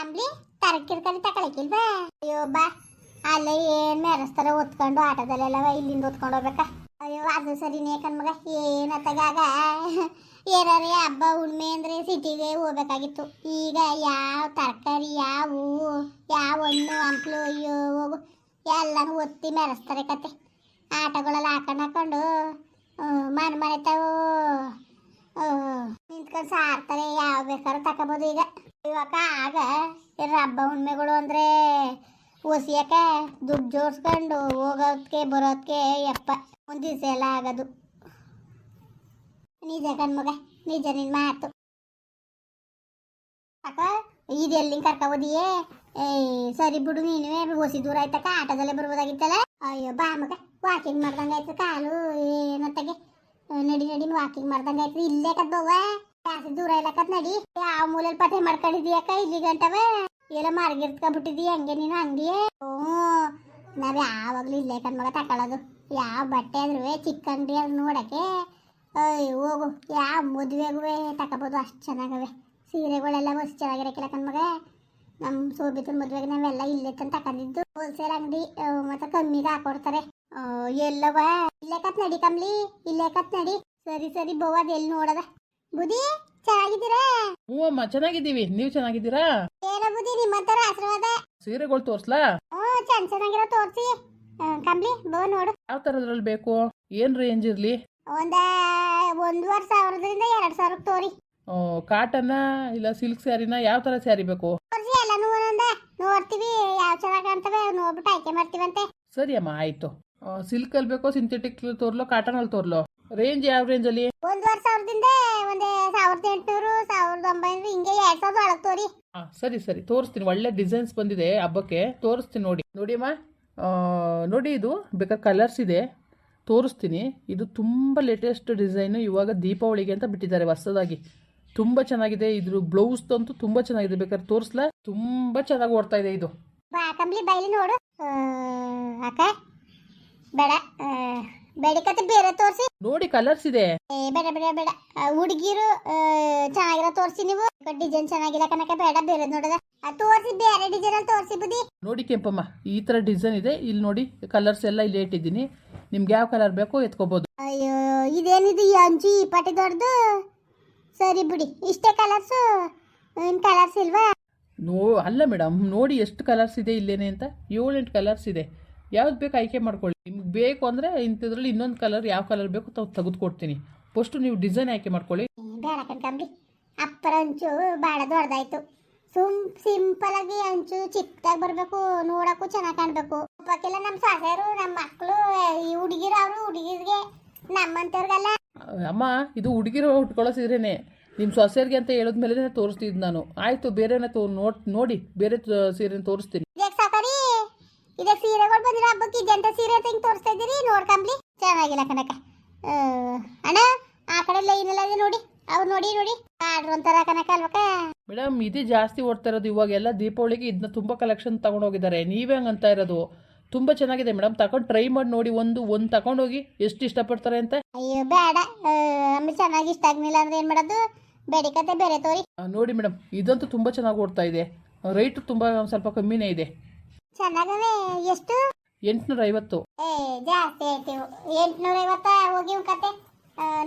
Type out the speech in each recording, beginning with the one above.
ಅಂಬ್ಲಿ ತರಕಿರ್ಕರಿ ತಗೊಳಕಿಲ್ವಾ ಅಯ್ಯೋ ಬಾ. ಅಲ್ಲೇ ಏನ್ ಮೆರೆಸ್ತಾರ ಒತ್ಕೊಂಡು ಆಟದಲ್ಲೆಲ್ಲ ಇಲ್ಲಿಂದ ಓದ್ಕೊಂಡು ಹೋಗ್ಬೇಕಾ. ಅಯ್ಯೋ, ಅದು ಸರಿನೇ ಕಣ್ಮಗ ಏನತ್ತಾಗ ಏನಾರೇ ಹಬ್ಬ ಹುಣ್ಮೆ ಅಂದ್ರೆ ಸಿಟಿಗೆ ಹೋಗ್ಬೇಕಾಗಿತ್ತು. ಈಗ ಯಾವ ತರಕಾರಿ, ಯಾವ ಹೂವು ಯಾವ ಹಣ್ಣು, ಹಂಪ್ಲು, ಅಯ್ಯೋ, ಹೋಗು. ಎಲ್ಲನೂ ಒತ್ತಿ ಮೆರೆಸ್ತಾರೆ ಕತೆ. ಆಟಗಳೆಲ್ಲ ಹಾಕೊಂಡು ಹಾಕೊಂಡು ಮನೆ ಮನೆ ತಾವು ನಿಂತ್ಕೊಂಡು ಸಾರ್ತಾರೆ. ಯಾವ ಬೇಕಾದ್ರೂ ತಗೋಬೋದು ಈಗ. ಇವಾಗ ಆಗ ಹಬ್ಬ ಹುಣ್ಮೆಗಳು ಅಂದ್ರೆ ಒಸಿಯಕ ದುಡ್ಡು ಜೋಡಿಸ್ಕೊಂಡು ಹೋಗೋದಕ್ಕೆ ಬರೋದಕ್ಕೆ ಯಪ್ಪ. ಒಂದು ಎಲ್ಲ ಆಗೋದು. ನಿಜ ಕಣ್ಮಗ ನಿಜ ನಿನ್ ಮಾತು. ಅಕ್ಕ ಇದು ಎಲ್ಲಿಂಗ್ ಕರ್ಕೋಬೋದಿಯೇ? ಏಯ್, ಸರಿ ಬಿಡು ನೀನೇ. ಹೊಸಿ ದೂರ ಆಯ್ತಕ್ಕ, ಆಟೋದಲ್ಲೇ ಬರ್ಬೋದಾಗಿತ್ತಲ್ಲ? ಅಯ್ಯೋ, ಬಾ ಮಗ ವಾಕಿಂಗ್ ಮಾಡ್ದಂಗೆ ಆಯ್ತು ಕಾಲು, ಏನತ್ತಾಗೆ? ನಡಿ ನಡಿ ವಾಕಿಂಗ್ ಮಾಡ್ದಂಗೆ ಆಯ್ತು ಇಲ್ಲೇ ಕದ್ದವ್ವ ದೂರ ಇಲ್ಲಕತ್ ನಡಿ. ಯಾವ ಮೂಲೆಯಲ್ಲಿ ಪತೆ ಮಾಡ್ಕೊಂಡಿದೀಯಕ್ಕ ಕೈಲಿ ಗಂಟವ ಎಲ್ಲ ಮಾರ್ಗಿರ್ತ್ಕೊಂಡ್ಬಿಟ್ಟಿದೀಯ ಹಂಗೆ ನೀನು, ಹಂಗೆಯೇ? ಹ್ಞೂ. ನಾವ್ ಯಾವಾಗ್ಲೂ ಇಲ್ಲೇ ಕಣ್ಮಗ ತಕೊಳ್ಳೋದು. ಯಾವ ಬಟ್ಟೆ ಆದ್ರೂ ಚಿಕ್ಕಂಡಿ ಅದು ನೋಡಕ್ಕೆ. ಅಯ್ಯ, ಹೋಗು. ಯಾವ ಮದುವೆಗೂ ತಗೋಬೋದು. ಅಷ್ಟು ಚೆನ್ನಾಗವೆ. ಸೀರೆಗಳೆಲ್ಲ ಮಸ್ತ್ ಚೆನ್ನಾಗಿರಕ್ಕಿಲ್ಲ ಕಣ್ಮಗ ನಮ್ಮ ಸೋಬಿತ್ರ ಮದುವೆಗೆ ನಾವೆಲ್ಲ ಇಲ್ಲೇ ತಂದು ತಗೊಂಡಿದ್ದು ಹೋಲ್ಸೇಲ್ ಅಂಗಡಿ ಮತ್ತೆ ಕಮ್ಮಿಗೆ ಹಾಕೊಡ್ತಾರೆ. ಎಲ್ಲವ? ಇಲ್ಲೇ ಕತ್ ನಡಿ ಕಮ್ಲಿ. ಇಲ್ಲೇ ಕತ್ ನಡಿ. ಸರಿ ಸರಿ ಬೋವಾದ ಎಲ್ಲಿ ನೋಡದ? ಬುದಿ ಚೆನ್ನಾಗಿದ್ದೀರಾ? ಹ್ಞೂ ಅಮ್ಮ ಚೆನ್ನಾಗಿದ್ದೀವಿ. ನೀವು ಚೆನ್ನಾಗಿದ್ದೀರಾ? ಏನೋ ಬುದಿ ನಿಮ್ಮಂತರ ಆಶೀರ್ವಾದ. ಸೀರೆಗಳು ತೋರ್ಸ್ಲಾ? ಹ್ಞೂ ಚೆನ್ನ ಚೆನ್ನಾಗಿರೋ ತೋರಿಸಿ. ಕಂಬ್ಲಿ ಬೋ ನೋಡು. ಯಾವ ಥರದ್ರಲ್ಲಿ ಬೇಕು? ಏನ್ ರೇಂಜ್ ಇರಲಿ? ಒಂದ ಒಂದೂವರೆ ಸಾವಿರದಿಂದ ಎರಡು ಸಾವಿರಕ್ಕೆ ತೋರಿ. ಕಾಟನ್ನ ಇಲ್ಲ ಸಿಲ್ಕ್ ಸ್ಯಾರಿನ ಯಾವ ತರ ಸ್ಯಾರಿ ಬೇಕು? ತೋರಿಸಿ ಎಲ್ಲನೂ ಒಂದೊಂದ ನೋಡ್ತೀವಿ ಯಾವ ಚೆನ್ನಾಗಿ ಕಾಣ್ತವೆ ನೋಡ್ಬಿಟ್ಟು ಆಯ್ಕೆ ಮಾಡ್ತೀವಂತೆ. ಸರಿ ಅಮ್ಮ ಸಿಲ್ಕ್ ಅಲ್ಲಿ ಬೇಕೋ ಸಿಂಥೆಟಿಕ್ ತೋರ್ಲೋ ಕಾಟನಲ್ಲಿ ತೋರ್ಲೋ? ರೇಂಜ್ ಯಾವ ರೇಂಜಲ್ಲಿ ಒಂದೂವರೆ ಸಾವಿರದಿಂದ ಒಂದು ಸಾವಿರದ ಎಂಟುನೂರು ಸಾವಿರದ ಒಂಬೈನೂರು ಹಿಂಗೆ ಎರಡ್ ಸಾವಿರದ ಒಳಗೆ ತೋರಿ. ಹಾಂ ಸರಿ ಸರಿ. ತೋರಿಸ್ತೀನಿ. ಒಳ್ಳೆ ಡಿಸೈನ್ಸ್ ಬಂದಿದೆ ಹಬ್ಬಕ್ಕೆ. ತೋರಿಸ್ತೀನಿ ನೋಡಿ. ನೋಡಿ ಅಮ್ಮ ಆ, ನೋಡಿ ಇದು. ಬೇಕಾದ್ರೆ ಕಲರ್ಸ್ ಇದೆ. ತೋರಿಸ್ತೀನಿ. ಇದು ತುಂಬ ಲೇಟೆಸ್ಟ್ ಡಿಸೈನು ಇವಾಗ ದೀಪಾವಳಿಗೆ ಅಂತ ಬಿಟ್ಟಿದ್ದಾರೆ ಹೊಸದಾಗಿ. ತುಂಬ ಚೆನ್ನಾಗಿದೆ. ಇದ್ರ ಬ್ಲೌಸ್ ಅಂತೂ ತುಂಬ ಚೆನ್ನಾಗಿದೆ. ಬೇಕಾದ್ರೆ ತೋರಿಸ್ಲಾ? ತುಂಬ ಚೆನ್ನಾಗಿ ಓಡ್ತಾ ಇದೆ ಇದು. ಬಾ ಕಂಬ್ಲಿ ಬೈಲಿ ನೋಡು. ಆ, ಅಕ್ಕ ಬೇಡ. ಆ, ಬೇಡಿಕತ್ತೆ ಬೇರೆ ತೋರಿಸಿ. ನೋಡಿ ಕಲರ್ಸ್ ಇದೆ. ಏ ಬೇಡ ಬೇಡ ಬೇಡ. ಹುಡುಗಿರು ಚೆನ್ನಾಗಿರೋ ತೋರಿಸಿ ನೀವು. ಡಿಸೈನ್ ಚೆನ್ನಾಗಿಲ್ಲ ಕನಕ ಬೇಡ ಬೇರೆ ನೋಡದ. ತೋರಿಸಿ ಬೇರೆ ಡಿಸೈನ್ ಅಲ್ಲಿ ತೋರಿಸಿ ಬುದ್ಧಿ. ನೋಡಿ ಕೆಂಪಮ್ಮ ಈ ತರ ಡಿಸೈನ್ ಇದೆ. ಇಲ್ಲಿ ನೋಡಿ ಕಲರ್ಸ್ ಎಲ್ಲ ಇಲ್ಲಿ ಇಟ್ಟಿದ್ದೀನಿ. ನಿಮ್ಗೆ ಯಾವ ಕಲರ್ ಬೇಕೋ ಎತ್ಕೋಬಹುದು ಅಯ್ಯೋ ಇದೇನಿದು ಈ ಅಂಚು ಈ ಪಟ್ಟಿ ದೊಡ್ಡದು? ಸರಿ ಬಿಡಿ ಇಷ್ಟೇ ಕಲರ್ಸ್ ಇನ್ ಕಲರ್ಸ್ ಇಲ್ವಾ? ನೋ ಅಲ್ಲ ಮೇಡಮ್ ನೋಡಿ ಎಷ್ಟು ಕಲರ್ಸ್ ಇದೆ ಇಲ್ಲೇನೆ ಅಂತ. ಏಳೆಂಟು ಕಲರ್ಸ್ ಇದೆ. ಯಾವ್ದು ಬೇಕು ಆಯ್ಕೆ ಮಾಡ್ಕೊಳ್ಳಿ. ನಿಮ್ಗೆ ಬೇಕು ಅಂದರೆ ಇಂಥದ್ರಲ್ಲಿ ಇನ್ನೊಂದು ಕಲರ್ ಯಾವ ಕಲರ್ ಬೇಕು ತಾವು ತೆಗೆದುಕೊಡ್ತೀನಿ. ಫಸ್ಟ್ ನೀವು ಡಿಸೈನ್ ಆಯ್ಕೆ ಮಾಡ್ಕೊಳ್ಳಿ. ಬೇಡ ಕಣ್ಕಂಬ್ಲಿ ಅಪ್ಪರ ಅಂಚು ಭಾಳ ದೊಡ್ಡದಾಯ್ತು. ಸುಮ್ ಸಿಂಪಲ್ ಆಗಿ ಅಂಚು ಚಿಕ್ಕದಾಗಿ ಬರಬೇಕು ನೋಡಕ್ಕೂ ಚೆನ್ನಾಗಿ ಕಾಣಬೇಕು. ಪಕ್ಕೆಲ್ಲ ನಮ್ಮ ಸಾಸರು ನಮ್ಮ ಮಕ್ಕಳು ಈ ಹುಡುಗಿರು ಅವರು ಹುಡುಗಿರ್ಗೆ ನಮ್ಮಂತವ್ರಿಗೆಲ್ಲ ಅಮ್ಮ ಇದು ಹುಡುಗಿರು ಉಟ್ಕೊಳ್ಳೋ ಸೀರೆನೇ ನಿಮ್ಮ ಸೊಸೆಯರಿಗೆ ಅಂತ ಹೇಳಿದ್ಮೇಲೆ ತೋರಿಸ್ತಿದ್ದು ನಾನು. ಆಯಿತು ಬೇರೆನೇ ತೋ ನೋಡ್ ನೋಡಿ ಬೇರೆ ಸೀರೆನ ತೋರಿಸ್ತೀನಿ. ಇದಕ್ಕೆ ಸೀರೆಗಳು ಬಂದಿರ ಹಬ್ಬಕ್ಕೆ ಇದೆಂತ ಸೀರೆ ಅಂತ ಹಿಂಗೆ ತೋರಿಸ್ತಾ ಇದ್ದೀರಿ? ನೋಡ್ಕಂಬ್ಲಿ. ಚೆನ್ನಾಗಿಲ್ಲ ಕಣಕ ಅಣ್ಣ ಆ ಕಡೆ ಎಲ್ಲ ಇದೆ ನೋಡಿ. ಅವ್ರು ನೋಡಿ ನೋಡಿ. ಆರ್ಡ್ರ್ ಒಂಥರ ಕನಕ ಅಲ್ವಕ್ಕ? ಮೇಡಮ್ ಇದು ಜಾಸ್ತಿ ಓಡ್ತಾ ಇರೋದು ಇವಾಗೆಲ್ಲ ದೀಪಾವಳಿಗೆ ಇದನ್ನ ತುಂಬ ಕಲೆಕ್ಷನ್ ತಗೊಂಡು ಹೋಗಿದ್ದಾರೆ ನೀವೇ ಹಂಗೆ ಅಂತ ಇರೋದು. ತುಂಬ ಚೆನ್ನಾಗಿದೆ ಮೇಡಮ್. ತಗೊಂಡು ಟ್ರೈ ಮಾಡಿ ನೋಡಿ ಒಂದು ಒಂದು ತಗೊಂಡೋಗಿ ಎಷ್ಟು ಇಷ್ಟಪಡ್ತಾರೆ ಅಂತ? ಅಯ್ಯೋ ಬೇಡ. ಆಮೇಲೆ ಚೆನ್ನಾಗಿ ಇಷ್ಟ ಆಗ್ಲಿಲ್ಲ ಅಂದ್ರೆ ಏನ್ ಮಾಡೋದು? ಬೇಡಿಕತೆ ಬೇರೆ ತೋರಿ. ನೋಡಿ ಮೇಡಮ್ ಇದಂತೂ ತುಂಬ ಚೆನ್ನಾಗಿ ಓಡ್ತಾ ಇದೆ. ರೈಟ್ ತುಂಬ ಸ್ವಲ್ಪ ಕಮ್ಮಿನೇ ಇದೆ. ಚೆನ್ನಾಗವೆ ಎಷ್ಟು? ಎಂಟುನೂರ ಐವತ್ತು ಏ ಜಾಸ್ತಿ ಆಯ್ತು. ಎಂಟ್ನೂರ ಐವತ್ತ ಹೋಗಿ ಇವ್ ಕತೆ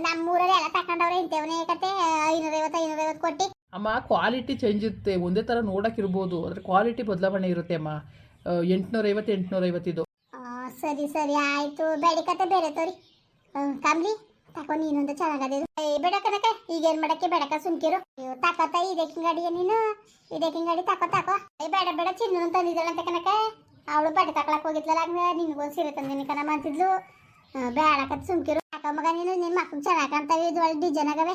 ನಮ್ಮೂರಲ್ಲಿ ಎಲ್ಲ ತಕೊಂಡವ್ರೆ ಇಂತೇವನೇ ಕತೆ. ಐನೂರ ಐವತ್ತು ಐನೂರ ಐವತ್ತು ಕೊಟ್ಟಿ. ಅಮ್ಮ ಕ್ವಾಲಿಟಿ ಚೇಂಜ್ ಇರುತ್ತೆ. ಒಂದೇ ಥರ ನೋಡೋಕ್ಕಿರ್ಬೋದು ಅದ್ರ ಕ್ವಾಲಿಟಿ ಬದಲಾವಣೆ ಇರುತ್ತೆ ಅಮ್ಮ. ಎಂಟ್ನೂರ ಐವತ್ತು ಎಂಟುನೂರ ಐವತ್ತಿದು ಆ, ಸರಿ ಸರಿ ಆಯ್ತು. ಬೇಡಿಕತೆ ಬೇರೆ ತೋರಿ. ಕಮ್ಲಿ? ತಕೊ ನೀನೊಂದು ಚೆನ್ನಾಗದೆ ಏ ಬೇಡ ಈಗೇನ್ ಮಾಡಕ್ಕೆ ಬೇಡಕ ಸುಮ್ಕಿರು. ಅಯ್ಯೋ ತಕೋತ ನೀನು? ಇದಕ್ಕಿನ ಗಾಡಿ ತಕೋ ತಕೋ. ಏ ಬೇಡ ಬೇಡ ಚಿನ್ನ ತಂದಿದ್ದಾಳಂತೆ ಕನಕ ಅವಳು ಬಟ್ಟೆ ತಕೊಳಕ್ ಹೋಗಿದ್ಲಲ್ಲ ನಿನ್ಗೊಂದು ಸೀರೆ ತಂದಿನಿ ಕನ ಅಂತಿದ್ಲು. ಆ, ಬೇಡಕತ್ ಸುಮ್ಕಿರು. ತಕೋ ಮಗ ನೀನು ನಿನ್ನ ಮಕ್ಕಳು ಚೆನ್ನಾಗಿ ಕಾಣ್ತಾವೆ ಇದು ಒಳ್ಳೆ ಡಿಸೈನ್ ಆಗವೆ.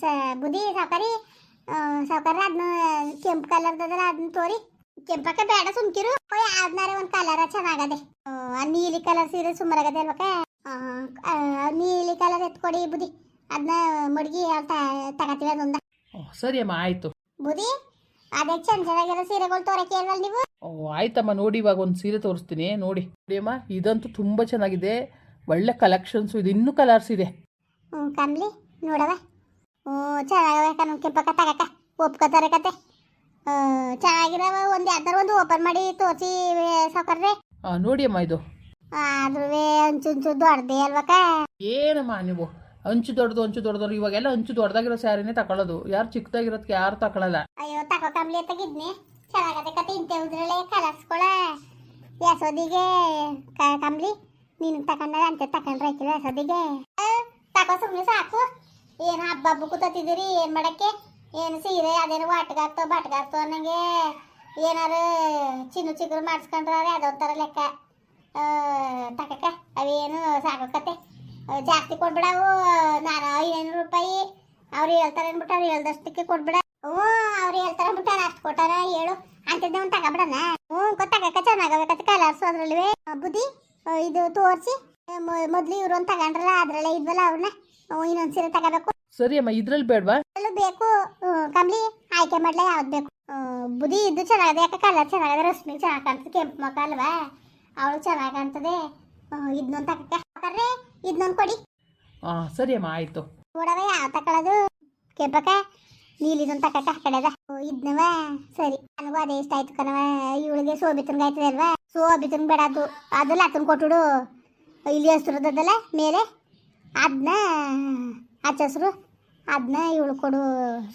ಸ ಬುದ್ಧಿ ಸಾವುಕಾರಿ. ಸಾವುಕಾರ ಅದನ್ನ ಕೆಂಪು ಕಲರ್ದಲ್ಲ ಅದನ್ನ ತೋರಿ. ಕೆಂಪಕ್ಕ ಬೇಡ ಸುಮ್ಕಿರು. ಯಾವ್ದನಾರೆ ಒಂದ್ ಕಲರ್ ಚೆನ್ನಾಗದೆ ಆ, ನೀಲಿ ಕಲರ್ ಸೀರೆ ಸುಮಾರಾಗದೆ ಅಲ್ವಕ್ಕ? ನೀಲಿ ಕಲರ್ ಎತ್ಕೊಡಿ ಬುದಿ ಅದನ್ನ ಮಡಗಿ ತಗತೀವಿ ಅದೊಂದ. ಸರಿ ಅಮ್ಮ ಆಯ್ತು. ಬುದಿ ಅದೇ ಚಂದ ಚೆನ್ನಾಗಿರೋ ಸೀರೆಗಳು ತೋರಕ್ಕೆ ಅಲ್ವಲ್ಲ ನೀವು? ಓ ಆಯ್ತಮ್ಮ ನೋಡಿ ಇವಾಗ ಒಂದು ಸೀರೆ ತೋರಿಸ್ತೀನಿ ನೋಡಿ. ನೋಡಿ ಅಮ್ಮ ಇದಂತೂ ತುಂಬ ಚೆನ್ನಾಗಿದೆ. ಒಳ್ಳೆ ಕಲೆಕ್ಷನ್ಸು ಇದು ಇನ್ನೂ ಕಲರ್ಸ್ ಇದೆ. ಹ್ಞೂ ಕಮ್ಲಿ ನೋಡವ. ಹ್ಞೂ ಚೆನ್ನಾಗವೆ ಕಣ್ಣು ಕೆಂಪಕ್ಕ ತಗಕ ಒಪ್ಕೋತಾರೆ ಕತೆ. ಚೆನ್ನಾಗಿರವ ಒಂದು ಯಾವ್ದಾರು ಒಂದು ಓಪನ್ ಮಾಡಿ ತೋರಿಸಿ ಸಾಕರ್ರೆ ನೋಡಿ ಅಮ್ಮ ಇದು. ಆದ್ರೂ ಅಂಚು ದೊಡ್ಡದೇ ಅಲ್ವಕ್ಕ? ಏನಮ್ಮ ನೀವು? ಅಂಚು ದೊಡ್ಡದು ಅಂಚು ದೊಡ್ಡದು. ಇವಾಗೆಲ್ಲ ಅಂಚು ದೊಡ್ಡದಾಗಿರೋ ಸ್ಯಾರಿನೇ ತಕೊಳ್ಳೋದು. ಯಾರು ಚಿಕ್ಕದಾಗಿರೋದಕ್ಕೆ ಯಾರು ತಕೊಳ್ಳಲ್ಲ. ಅಯ್ಯೋ ತಕೋ ತಗಿದ್ನಿ ತೆಗಿದ್ನಿ ಚೆನ್ನಾಗದೆ ಕತೆ ಇಂತೆ ಉದ್ರಳೆ ಕಲರ್ಸ್ಕೊಳ ಯಸೋದಿಗೆ ಕ- ಕಂಬ್ಲಿ ನೀನು ತಗೊಂಡಾಗ ಅಂತ ತಕೊಂಡ್ರೆ ಆಯ್ತಿಲ್ಲ ಯಸೋದಿಗೆ ತಕೋ ಸುಮ್ಮನೆ ಸಾಕು. ಏನು ಹಬ್ಬ ಹಬ್ಬಕ್ಕೂ ತತ್ತಿದ್ದೀರಿ ಏನು ಮಾಡಕ್ಕೆ? ಏನು ಸೀರೆ ಅದೇನು ವಾಟ್ಗಾಗ್ತೋ ಬಟ್ಗಾಗ್ತೋ ಅನ್ನಂಗೆ ಏನಾರು ಚಿನ್ನು ಚಿಗುರು ಮಾಡಿಸ್ಕೊಂಡ್ರೆ ಅದೊಂಥರ ಥರ ಲೆಕ್ಕ. ಆ, ತಕಕ್ಕ ಅವೇನು ಸಾಕು ಕತೆ ಆ, ಜಾಸ್ತಿ ಕೊಡ್ಬಿಡವು ನಾನು ಐನೂರು ರೂಪಾಯಿ. ಅವ್ರು ಹೇಳ್ತಾರೆ ಅನ್ಬಿಟ್ಟು ಅವ್ರು ಹೇಳ್ದಷ್ಟಕ್ಕೆ ಕೊಡ್ಬಿಡ. ಹ್ಞೂ ಅವ್ರು ಹೇಳ್ತಾರೆ ಅಂದ್ಬಿಟ್ಟು ನಾನು ಅಷ್ಟು ಕೊಟ್ಟಾರ ಹೇಳು. ಅಂತಿದ್ದೆ ಒಂದು ತಗೊಬಿಡಣ ಹ್ಞೂ ಗೊತ್ತಾಗಕ್ಕ ಚೆನ್ನಾಗಬೇಕತ್ತೆ ಕಲರ್ಸ್ ಅದ್ರಲ್ಲಿ ಬುದ್ಧಿ ಇದು ತೋರಿಸಿ. ಮೊದಲು ಇವ್ರು ಒಂದು ತಗೊಂಡ್ರಲ್ಲ ಅದ್ರಲ್ಲೇ ಇದ್ವಲ್ಲ ಅವ್ರನ್ನ. ಇನ್ನೊಂದು ಸೀರೆ ತಗೋಬೇಕು. ಸರಿ ಅಮ್ಮ ಇದ್ರಲ್ಲಿ ಬೇಡವಾ? ಬೇಕು. ಕಂಬಳಿ ಆಯ್ಕೆ ಮಾಡ್ಲಾ ಯಾವ್ದು ಬೇಕು? ಬುದ್ಧಿ ಬುದಿ ಇದು ಚೆನ್ನಾಗಿದೆ ಯಾಕೆ ಕಲರ್ ಚೆನ್ನಾಗಿದೆ ರಶ್ಮಿ ಚೆನ್ನಾಗಿ ಕಾಣ್ತದೆ ಕೆಂಪು ಮಕ್ಕ ಅಲ್ವಾ? ಅವಳು ಚೆನ್ನಾಗಿ ಕಾಣ್ತದೆ ಇದನ್ನೊಂದು ತಕ್ಕ ಹಾಕ್ರಿ ಇದನ್ನೊಂದು ಕೊಡಿ. ಹಾಂ ಸರಿ ಅಮ್ಮ ಆಯಿತು. ನೋಡವ ಯಾವ ತಕೊಳ್ಳೋದು? ಕೆಂಪಕ್ಕ ನೀಲಿ ಇದೊಂದು ತಕ್ಕ ಹಾಕಡದ ಇದ್ನವ ಸರಿ. ನನಗೂ ಅದೇ ಇಷ್ಟ ಆಯ್ತು ಕಣವ ಇವಳಿಗೆ ಸೋಬಿತನ್ಗೆ ಆಯ್ತದೆ ಅಲ್ವಾ ಸೋಬಿತನ್ ಬೇಡ ಅದು ಅದಲ್ಲ ಅದನ್ನ ಕೊಟ್ಟುಡು. ಇಲ್ಲಿ ಹೆಸ್ರದಲ್ಲ ಮೇಲೆ. ಅದನ್ನ ಹಚ್ಚ ಹಸ್ರು ಅದನ್ನ ಇವಳು ಕೊಡು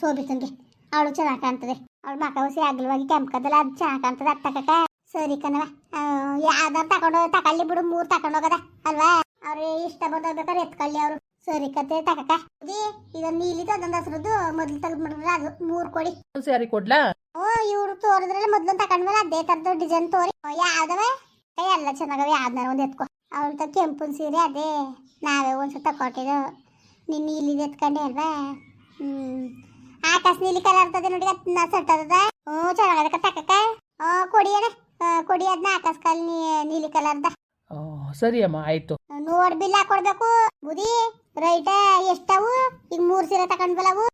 ಸೋಬಿತನ್ಗೆ ಅವಳು ಚೆನ್ನಾಗಿ ಕಾಣ್ತದೆ. ಅವಳು ಮಕ ಹುಸಿ ಅಗಲವಾಗಿ ಕೆಂಪಕದಲ್ಲ ಅದು ಚೆನ್ನಾಗಿ ಕಾಣ್ತದೆ ಅತ್ತಕ್ಕ ಸರಿ ಕಣವ ಯಾವ್ದಾರು ತಗೊಂಡು ತಕೊಳ್ಳಿ ಬಿಡು ಮೂರು ಹೋಗದ ಅಲ್ವಾ? ಅವ್ರಿಗೆ ಇಷ್ಟ ಬಂದೋಗ್ಬೇಕಾದ್ರೆ ಎತ್ಕೊಳ್ಳಿ ಅವರು. ಸರಿ ಕತೆ ತಕಕ ಇದೊಂದು ನೀಲಿದು ಅದೊಂದು ಹಸ್ರದ್ದು ಮೊದ್ಲು ತೆಗೆದು ಮಾಡಿದ್ರೆ ಅದು ಮೂರು ಕೊಡಿ. ಸರಿ ಕೊಡ್ಲ? ಓ ಇವ್ರು ತೋರಿದ್ರಲ್ಲ ಮೊದ್ಲು ತಕೊಂಡ್ಮೇಲೆ ಅದೇ ತರದ ಡಿಸೈನ್ ತೋರಿ. ಓ, ಯಾವ್ದವ? ಎಲ್ಲ ಚೆನ್ನಾಗವೆ ಯಾವ್ದಾರ ಒಂದು ಎತ್ಕೊ. ಅವ್ರಂತ ಕೆಂಪು ಸೀರೆ ಅದೇ. ನಾವೇ ಒಂದ್ಸಲ ತಕೊಟ್ಟಿದ್ದು ನಿನ್ನ ನೀಲಿ ಎತ್ಕೊಂಡೆ ಅಲ್ವಾ? ಹ್ಮ್. ಆಕಾಶ ನೀಲಿ ಕಲರ್ ಇರ್ತದೆ ನೋಡಿ ಅದನ್ನ ಸೆಟ್ ಹ್ಮ್ ಹ್ಞೂ ಚೆನ್ನಾಗದ ತಕಕ್ಕ ಹ್ಞೂ ಕೊಡಿ ಅಣ್ಣ. ಕೊಡಿ ಅದನ್ನ ಆಕಾಶ ಕಾಲ್ ನೀಲಿ ಕಲರ್ದ ಸರಿ ಅಮ್ಮ ಆಯ್ತು. ನೋಡ್ ಬಿಲ್ ಹಾಕೊಡ್ಬೇಕು. ಬುದಿ ರೈಟ ಎಷ್ಟವು ಈಗ ಮೂರ್ ಸೀರೆ ತಕೊಂಡ್ಬಲವು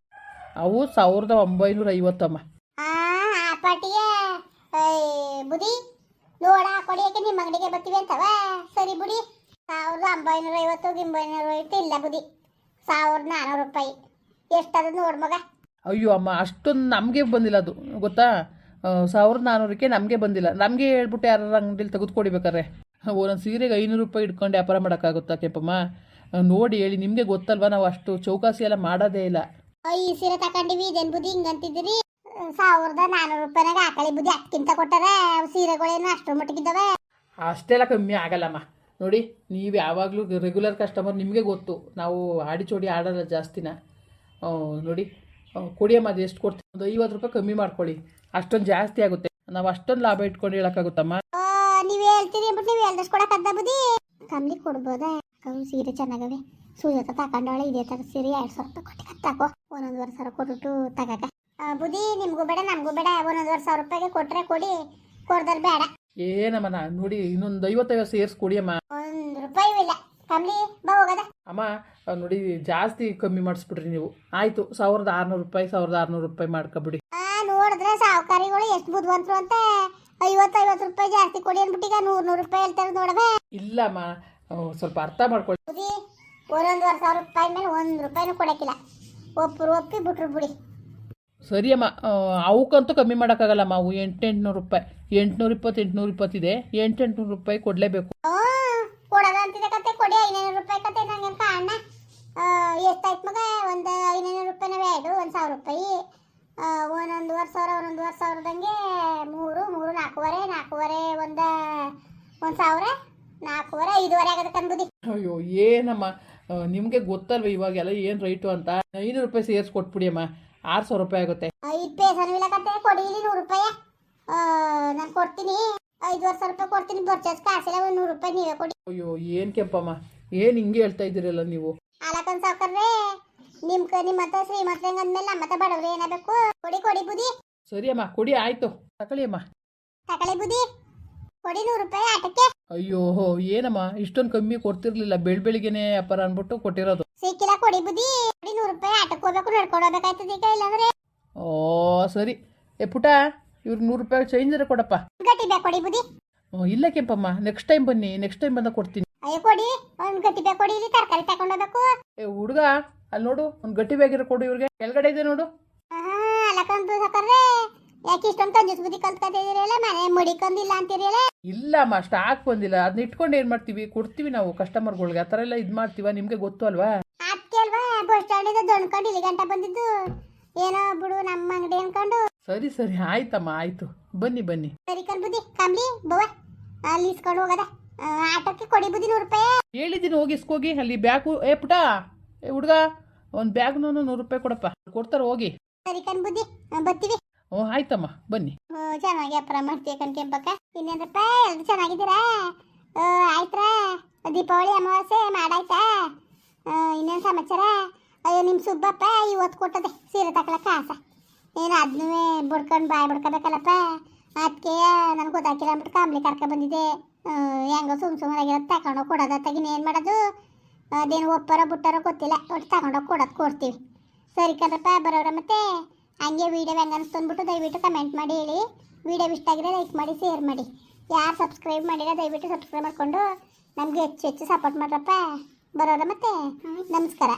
ಅವು ಸಾವಿರದ ಒಂಬೈನೂರ ಐವತ್ತಮ್ಮ ಆ ಆ ಪಾಟಿಗೆ ಬುದಿ ನೋಡ ಕೊಡಿಯಕ್ಕೆ ನಿಮ್ಮ ಅಂಗಡಿಗೆ ಬರ್ತೀವಿ ಅಂತವ. ಸರಿ ಬುಡಿ. ಸಾವಿರದ ಒಂಬೈನೂರ ಐವತ್ತು ಒಂಬೈನೂರ ಐವತ್ತು ಇಲ್ಲ ಬುದಿ ಸಾವಿರದ ನಾನ್ನೂರು ರೂಪಾಯಿ. ಎಷ್ಟದ ನೋಡ್ ಮಗ. ಅಯ್ಯೋ ಅಮ್ಮ ಅಷ್ಟೊಂದು ನಮಗೆ ಬಂದಿಲ್ಲ ಅದು ಗೊತ್ತಾ? ಸಾವಿರದ ನಾನ್ನೂರಕ್ಕೆ ನಮಗೆ ಬಂದಿಲ್ಲ. ನಮಗೆ ಹೇಳ್ಬಿಟ್ಟು ಯಾರು ಅಂಗಡಿಲಿ ತೆಗೆದುಕೊಡಿಬೇಕಾರೆ ಒಂದೊಂದು ಸೀರೆಗೆ ಐನೂರು ರೂಪಾಯಿ ಇಟ್ಕೊಂಡು ವ್ಯಾಪಾರ ಮಾಡೋಕ್ಕಾಗುತ್ತಾ ಕೆಂಪಮ್ಮ? ನೋಡಿ ಹೇಳಿ ನಿಮಗೆ ಗೊತ್ತಲ್ವಾ ನಾವು ಅಷ್ಟು ಚೌಕಾಸಿ ಎಲ್ಲ ಮಾಡೋದೇ ಇಲ್ಲ. ಈ ಸೀರೆ ತಗೊಂಡಿವಿ ಇದೇನು ಬುದಿ ಹಿಂಗಂತಿದ್ದೀರಿ ಸಾವಿರದ ನಾನ್ನೂರು ರೂಪಾಯಿನಾಗ ಆಕಳಿ ಬುದಿ ಹತ್ಕಿಂತ ಕೊಟ್ಟಾರ ಸೀರೆಗಳೇನು ಅಷ್ಟು ಮಟ್ಟಿಗಿದ್ದಾವೆ? ಅಷ್ಟೆಲ್ಲ ಕಮ್ಮಿ ಆಗಲ್ಲಮ್ಮ. ನೋಡಿ ನೀವು ಯಾವಾಗಲೂ ರೆಗ್ಯುಲರ್ ಕಸ್ಟಮರ್ ನಿಮಗೆ ಗೊತ್ತು. ನಾವು ಆಡಿ ಚೋಡಿ ಆಡೋಲ್ಲ ಜಾಸ್ತಿನ. ನೋಡಿ ಕೊಡಿ ಕೊಡಿಯಮ್ಮ ಅದು ಎಷ್ಟು ಕೊಡ್ತೀವಿ? ಒಂದು ಐವತ್ತು ರೂಪಾಯಿ ಕಮ್ಮಿ ಮಾಡ್ಕೊಳ್ಳಿ. ಅಷ್ಟೊಂದು ಜಾಸ್ತಿ ಆಗುತ್ತೆ. ನಾವು ಅಷ್ಟೊಂದು ಲಾಭ ಇಟ್ಕೊಂಡು ಹೇಳಕ್ಕಾಗುತ್ತಮ್ಮ? ನೀವು ಹೇಳ್ತೀರಿ ಅಂದ್ಬಿಟ್ಟು ನೀವು ಹೇಳ್ದಷ್ಟು ಅದ ಬುದಿ ಕಮ್ಮಿ ಕೊಡ್ಬೋದಾ? ಕಮ್ಮಿ ಸೀರೆ ಚೆನ್ನಾಗವೆ. ಸುಜಾತ ತಕೊಂಡವಳೆ ಇದೇ ತರ ಸೀರೆ ಎರಡ್ ಸಾವಿರ ರೂಪಾಯಿ ಕೊಟ್ಟು ತಕೋ ಒಂದೊಂದುವರೆ ಸಾವಿರ ಕೊಟ್ಟು ತಗಕ. ಆ, ಬುದಿ ನಿಮ್ಗೂ ಬೇಡ ನಮಗೂ ಬೇಡ. ಒಂದೊಂದುವರೆ ಸಾವಿರ ರೂಪಾಯಿಗೆ ಕೊಟ್ರೆ ಕೊಡಿ. ಕೊಡ್ದಲ್ ಬೇಡ. ಏನಮ್ಮ ನೋಡಿ ಇನ್ನೊಂದು ಐವತ್ತೈವತ್ತು ಕೊಡಿ ಅಮ್ಮ ಒಂದ್ ರೂಪಾಯಿ ಇಲ್ಲ. ಕಮ್ಮಿ ಬಾ ಹೋಗದ. ಅಮ್ಮ ನೋಡಿ ಜಾಸ್ತಿ ಕಮ್ಮಿ ಮಾಡಿಸ್ಬಿಡ್ರಿ ನೀವು. ಆಯಿತು ಸಾವಿರದ ಆರುನೂರು ರೂಪಾಯಿ ಸಾವಿರದ ಆರುನೂರು ರೂಪಾಯಿ ಮಾಡ್ಕೊಬಿಡಿ. ಸಾವುಕಾರಿಗಳು ಎಷ್ಟು ಬುದ್ಧಿವಂತರು ಅಂತ ಐವತ್ತು ಐವತ್ತು ರೂಪಾಯಿ ಜಾಸ್ತಿ ಕೊಡಿ ಅಂದ್ಬಿಟ್ಟು ಈಗ ನೂರ್ ನೂರು ರೂಪಾಯಿ ಹೇಳ್ತಾರೆ ನೋಡವೆ. ಇಲ್ಲಮ್ಮ ಸ್ವಲ್ಪ ಅರ್ಥ ಮಾಡ್ಕೊಳ್ಳಿ ಬುದಿ ಒಂದೊಂದುವರೆ ಸಾವಿರ ರೂಪಾಯಿ ಮೇಲೆ ಒಂದು ರೂಪಾಯಿನೂ ಕೊಡಕ್ಕಿಲ್ಲ. ಒಬ್ಬರು ಒಪ್ಪಿ ಬಿಟ್ರು ಬಿಡಿ. ಸರಿ ಅಮ್ಮ ಆ, ಅವಕ್ಕಂತೂ ಕಮ್ಮಿ ಮಾಡೋಕ್ಕಾಗಲ್ಲಮ್ಮ ಅವು ಎಂಟು ಎಂಟುನೂರು ರೂಪಾಯಿ. ಎಂಟುನೂರ ಇಪ್ಪತ್ತು ಎಂಟುನೂರ ಇಪ್ಪತ್ತಿದೆ. ಎಂಟು ಎಂಟುನೂರು ರೂಪಾಯಿ ಕೊಡಲೇಬೇಕು. ಕೊಡೋದಂತಿದೆ ಕೊಡೋದ ಅಂತಿದೆ ಕತೆ ಕೊಡಿ ಐನೂರು ರೂಪಾಯಿ ಕತೆ ನಂಗೆ ಅಣ್ಣ ಎಷ್ಟಾಯ್ತು ಮಗ? ಒಂದು ಐನೂರು ರೂಪಾಯಿನ ಬೇಡ ಒಂದು ಸಾವಿರ ರೂಪಾಯಿ. ಒಂದೊಂದುವರೆ ಸಾವಿರ ಒಂದೊಂದುವರೆ ಸಾವಿರದಂಗೆ ಮೂರು ಮೂರು ನಾಲ್ಕೂವರೆ ನಾಲ್ಕೂವರೆ ಒಂದು ಒಂದು ಸಾವಿರ ನಾಲ್ಕೂವರೆ ಐದುವರೆ ಆಗದ ಕಂಬುದಿ ಅಯ್ಯೋ ಏನಮ್ಮ? ನಿಮಗೆ ಗೊತ್ತಲ್ವ ಇವಾಗೆಲ್ಲ ಏನು ರೈಟು ಅಂತ? ಐನೂರು ರೂಪಾಯಿ ಸೇರ್ಸಿ ಕೊಟ್ಬಿಡಿ ಅಮ್ಮ ಆರು ಸಾವಿರ ರೂಪಾಯಿ ಆಗುತ್ತೆ. ಐದು ಪೇಸನೂ ಇಲ್ಲ ಕತೆ. ಕೊಡಿ ಇಲ್ಲಿ ನೂರು ರೂಪಾಯಿ. ನಾನು ಕೊಡ್ತೀನಿ. ಐದುವರೆ ಸಾವಿರ ರೂಪಾಯಿ ಕೊಡ್ತೀನಿ. ಪರ್ಚೇಸ್ ಕಾಸಿಲ್ಲ ಒಂದು ನೂರು ರೂಪಾಯಿ ನೀವೇ ಕೊಡಿ. ಅಯ್ಯೋ ಏನು ಕೆಂಪಮ್ಮ? ಏನು ಹಿಂಗೆ ಹೇಳ್ತಾ ಇದ್ದೀರಲ್ಲ ನೀವು? ಅಲಕನ್ ಸಾವ್ಕರ್ರೆ ನಿಮ್ ಕ ನಿಮ್ಮ ಹತ್ರ ಶ್ರೀಮಂತ ಅಂದ್ಮೇಲೆ ನಮ್ಮ ಹತ್ರ ಬಡವ್ರು ಏನಾಗಬೇಕು ಕೊಡಿ ಕೊಡಿ ಬುದಿ ಸರಿ ಅಮ್ಮ ಕೊಡಿ ಆಯ್ತು. ತಕಳಿ ಅಮ್ಮ. ತಕಳಿ ಬುದಿ ಕೊಡಿ ನೂರು ರೂಪಾಯಿ ಆಟಕ್ಕೆ. ಅಯ್ಯೋ ಏನಮ್ಮ ಇಷ್ಟೊಂದು ಕಮ್ಮಿ ಕೊಡ್ತಿರ್ಲಿಲ್ಲ. ಬೆಳ್ ಬೆಳಿಗ್ಗೆನೆ ಅಪ್ಪರ ಅಂದ್ಬಿಟ್ಟು ಕೊಟ್ಟಿರೋದು. ಸಿಕ್ಕಿಲ್ಲ ಕೊಡಿ ಬುದಿ ಕೊಡಿ ನೂರು ರೂಪಾಯಿ ಆಟಕ್ಕೆ ಹೋಗ್ಬೇಕು ನಡ್ಕೊಂಡು ಹೋಗ್ಬೇಕಾಯ್ತದ ಈಗ ಇಲ್ಲಾಂದ್ರೆ. ಓ ಸರಿ. ಏ ಪುಟ ಇವ್ರು ನೂರು ರೂಪಾಯಿ ಚೇಂಜ್ ಕೊಡಪ್ಪ. ಗಟ್ಟಿ ಬೇಕು ಕೊಡಿ ಬುದಿ ಇಲ್ಲ ಕೆಂಪಮ್ಮ ನೆಕ್ಸ್ಟ್ ಟೈಮ್ ಬನ್ನಿ ನೆಕ್ಸ್ಟ್ ಟೈಮ್ ಬಂದಾಗ ಕೊಡ್ತೀನಿ. ಅಯ್ಯೋ ಕೊಡಿ. ಒಂದ್ ಗಟ್ಟಿ ಬೇಕು ಕೊಡಿ ಇಲ್ಲಿ ತರಕಾರಿ ತಗೊಂಡೋಗ್ಬೇಕು ಏ ಹುಡುಗ ಅಲ್ಲಿ ನೋಡು ಒಂದು ಗಟ್ಟಿ ಬ್ಯಾಗಿರೋ ಕೊಡು ಇವ್ರಿಗೆ. ಕೆಳಗಡೆ ಇದೆ ನೋಡು. ಯಾಕೆ ಇಷ್ಟೊಂದು ಕಂಜೂಸ್ ಬುದ್ಧಿ ಕಲ್ತ್ಕೊತಿದ್ದೀರಲ್ಲ ಮನೆ ಮುಡಿಕೊಂಡಿಲ್ಲ ಅಂತೀರಲ್ಲ ಇಲ್ಲಮ್ಮ ಸ್ಟಾಕ್ ಬಂದಿಲ್ಲ. ಅದನ್ನ ಇಟ್ಕೊಂಡು ಏನು ಮಾಡ್ತೀವಿ? ಕೊಡ್ತೀವಿ ನಾವು ಕಸ್ಟಮರ್ಗಳಿಗೆ ಆ ಥರ ಎಲ್ಲ ಇದು ಮಾಡ್ತೀವ? ನಿಮಗೆ ಗೊತ್ತು ಅಲ್ವಾ? ಅದಕ್ಕೆ ಅಲ್ವಾ ಬಸ್ ಸ್ಟ್ಯಾಂಡಿಂದ ದೊಣ್ಕೊಂಡು ಇಲ್ಲಿ ಗಂಟ ಬಂದಿದ್ದು. ಏನೋ ಬಿಡು ನಮ್ಮ ಅಂಗಡಿ ಅನ್ಕೊಂಡು. ಸರಿ ಸರಿ. ಆಯ್ತಮ್ಮ ಆಯ್ತು. ಬನ್ನಿ ಬನ್ನಿ. ಸರಿ ಕಣ್ ಬುದ್ಧಿ ಕಂಬ್ಲಿ ಬವ್ವ. ಅಲ್ಲಿ ಇಸ್ಕೊಂಡು ಹೋಗದ. ಆಟೋಕೆ ಆಟೋಕ್ಕೆ ಕೊಡಿ ಬುದ್ಧಿ ನೂರು ರೂಪಾಯಿ. ಹೇಳಿದ್ದೀನಿ ಹೋಗಿ ಇಸ್ಕೋಗಿ. ಅಲ್ಲಿ ಬ್ಯಾಕು ಏ ಪುಟ ಏ ಹುಡುಗ. ಒಂದು ಬ್ಯಾಗ್ನೂ ನೂರು ರೂಪಾಯಿ ಕೊಡಪ್ಪ. ಕೊಡ್ತಾರೆ ಹೋಗಿ. ಸರಿ ಕಣ್ ಬುದ್ಧಿ ಬರ್ತೀವಿ. ಹ್ಞೂ ಆಯ್ತಮ್ಮ ಬನ್ನಿ. ಓ, ಚೆನ್ನಾಗಿ ವ್ಯಾಪಾರ ಮಾಡ್ತೀಯ ಕಣ್ ಕೆಂಪಕ್ಕ. ಇನ್ನೇನಪ್ಪ ಚೆನ್ನಾಗಿದ್ದೀರಾ? ಆಯ್ತ್ರಾ? ದೀಪಾವಳಿ ಅಮಾವಾಸ್ಯೆ ಮಾಡಾಯ್ತಾ? ಇನ್ನೇನ್ ಸಮಾಚಾರ? ಅಯ್ಯೋ ನಿಮ್ಮ ಸುಬ್ಬಪ್ಪ ಇವತ್ತು ಕೊಟ್ಟದೆ ಸೀರೆ ತಗೊಳಕ ಆಸ. ಏನು ಅದನ್ನೂ ಬಡ್ಕೊಂಡು ಬಾಯ್ ಬಿಡ್ಕೋಬೇಕಲ್ಲಪ್ಪ. ಅದಕ್ಕೆ ನನಗೆ ಗೊತ್ತಾಕಿಲ್ಲ ಅಂದ್ಬಿಟ್ಟು ಕಾಂಬ್ಲಿ ಕರ್ಕೊ ಬಂದಿದ್ದೆ. ಹೆಂಗ ಸುಮ್ ಸುಮ್ಮನಾಗಿರೋದು ತಗೊಂಡೋಗಿ ಕೊಡೋದ ತಗಿನ ಏನು ಮಾಡೋದು? ಅದೇನು ಒಪ್ಪಾರ ಬಿಟ್ಟಾರೋ ಗೊತ್ತಿಲ್ಲ. ಒಟ್ಟು ತಗೊಂಡೋಗಿ ಕೊಡೋದು ಕೊಡ್ತೀವಿ. ಸರಿ ಕಣಪ್ಪ ಬರೋರ ಮತ್ತೆ? ಹಂಗೆ ವೀಡಿಯೋ ಹೆಂಗೆ ಅನಿಸ್ತು ಅಂದ್ಬಿಟ್ಟು ದಯವಿಟ್ಟು ಕಮೆಂಟ್ ಮಾಡಿ ಹೇಳಿ. ವೀಡಿಯೋ ಇಷ್ಟ ಆಗಿದ್ರೆ ಲೈಕ್ ಮಾಡಿ ಶೇರ್ ಮಾಡಿ. ಯಾರು ಸಬ್ಸ್ಕ್ರೈಬ್ ಮಾಡಿಲ್ಲ, ದಯವಿಟ್ಟು ಸಬ್ಸ್ಕ್ರೈಬ್ ಮಾಡಿಕೊಂಡು ನಮಗೆ ಹೆಚ್ಚು ಹೆಚ್ಚು ಸಪೋರ್ಟ್ ಮಾಡ್ರಪ್ಪ. ಬರೋರ ಮತ್ತೆ? ನಮಸ್ಕಾರ.